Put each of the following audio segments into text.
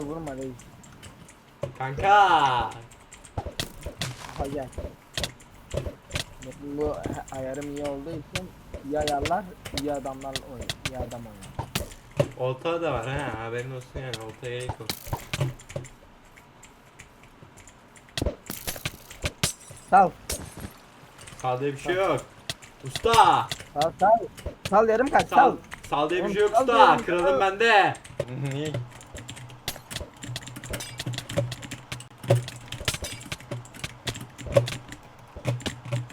Vurma reis. Kanka. Ha gel. Bu ayarım iyi olduğu için iyi ayarlar, iyi adamlar oynar. iyi adam oynar. Olta da var ha haberin olsun yani oltaya gerek yok. Sal. Sal diye bir şey yok. Usta. Sal sal. Sal yarım kaç Sal. sal. Sal diye bir şey yok sal usta. diyorum, Kralım sal. bende. Niye?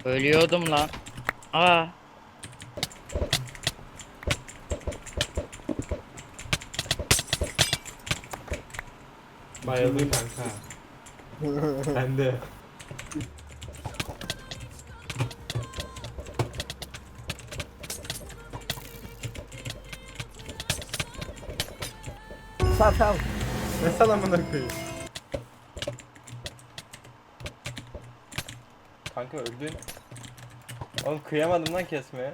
Ölüyordum lan. Aa. Bayıldım kanka. Ben de. Sal sal. Ne salamına koyayım? Kanka öldün. Oğlum kıyamadım lan kesmeye.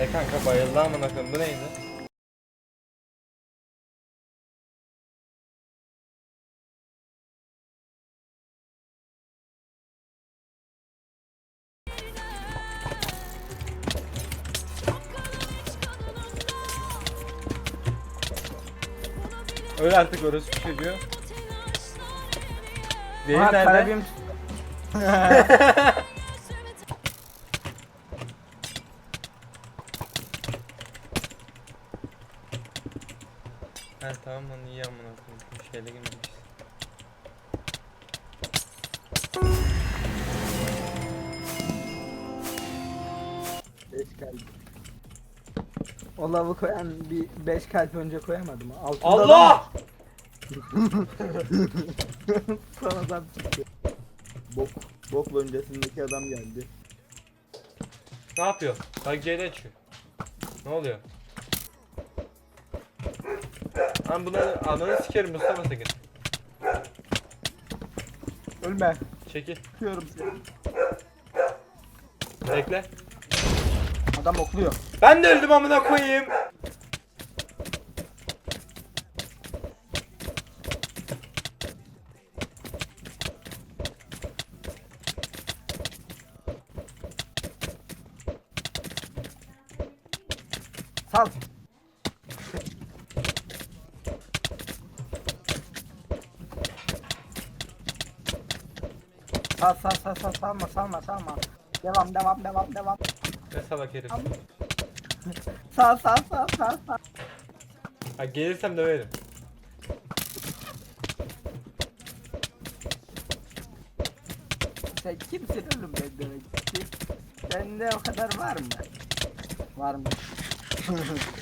e kanka bayıldı amına koyayım bu neydi? Öyle artık orası bir çocuğu. Zehir Aha, nerede? karabim. Ha tamam lan iyi amına koyayım. Şeyle girmemiş. Beş kalp. O lavı koyan bir 5 kalp önce koyamadı mı? Altında Allah! Son adam çıktı. Bok, bok öncesindeki adam geldi. Ne yapıyor? Bak C'de açıyor. Ne oluyor? Lan bunu ananı sikerim Mustafa sakın. Ölme. Çekil. Tutuyorum seni. Bekle. Adam okluyor. Ben de öldüm amına koyayım. Sal. Sal sal sal sal salma salma salma. Devam devam devam devam. Ne salak herif. Sal sal sal sal sal. Ha gelirsem döverim. Sen kimsin oğlum ben demek ki? Sende o kadar var mı? Var mı?